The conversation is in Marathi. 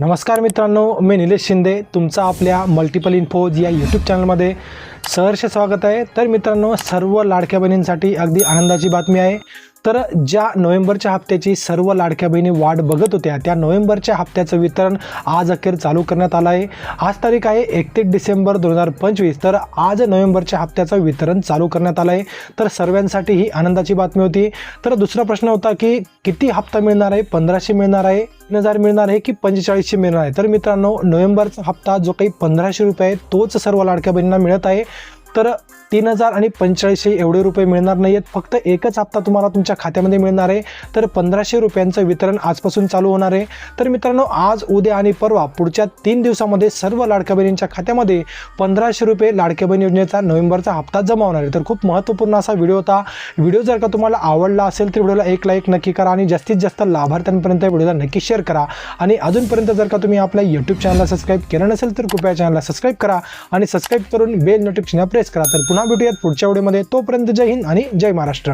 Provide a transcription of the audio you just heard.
नमस्कार मित्रांनो मी निलेश शिंदे. तुमचा आपल्या मल्टिपल इन्फोज या यूट्यूब चॅनलमध्ये सहर्ष स्वागत आहे. तर मित्रांनो सर्व लाडक्या बहिणींसाठी अगदी आनंदाची बातमी आहे. तर ज्या नोव्हेंबरच्या हप्त्याची सर्व लाडक्या बहिणी वाट बघत होत्या त्या नोव्हेंबरच्या हप्त्याचं वितरण आज अखेर चालू करण्यात आलं आहे. आज तारीख आहे एकतीस डिसेंबर दोन हजार पंचवीस. तर आज नोव्हेंबरच्या हप्त्याचं वितरण चालू करण्यात आलं आहे. तर सर्वांसाठी ही आनंदाची बातमी होती. तर दुसरा प्रश्न होता की किती हप्ता मिळणार आहे? पंधराशे मिळणार आहे? तीन हजार मिळणार आहे की पंचेचाळीसशे मिळणार आहे? तर मित्रांनो नोव्हेंबरचा हप्ता जो काही पंधराशे रुपये आहे तोच सर्व लाडक्या बहिणींना मिळत आहे. तर तीन हजार आणि पंचेचाळीसशे एवढे रुपये मिळणार नाही आहेत फक्त एकच हप्ता तुम्हाला तुमच्या खात्यामध्ये मिळणार आहे. तर पंधराशे रुपयांचं वितरण आजपासून चालू होणार आहे. तर मित्रांनो आज उद्या आणि परवा पुढच्या तीन दिवसामध्ये सर्व लाडक्या बहिणींच्या खात्यामध्ये पंधराशे रुपये लाडक्या बहीण योजनेचा नोव्हेंबरचा हप्ता जमा होणार आहे. तर खूप महत्त्वपूर्ण असा व्हिडिओ होता. व्हिडिओ जर का तुम्हाला आवडला असेल तर व्हिडिओला एक लाईक नक्की करा आणि जास्तीत जास्त लाभार्थ्यांपर्यंत या व्हिडिओला नक्की शेअर करा. आणि अजूनपर्यंत जर का तुम्ही आपल्या यूट्यूब चॅनलला सबस्क्राईब केलं नसेल तर कृपया चॅनलला सबस्क्राईब करा आणि सबस्क्राईब करून बेल नोटिफिकेशन प्रेस करा. तर पुन्हा भेटूयात पुढच्या व्हिडिओमध्ये. तोपर्यंत जय हिंद आणि जय महाराष्ट्र.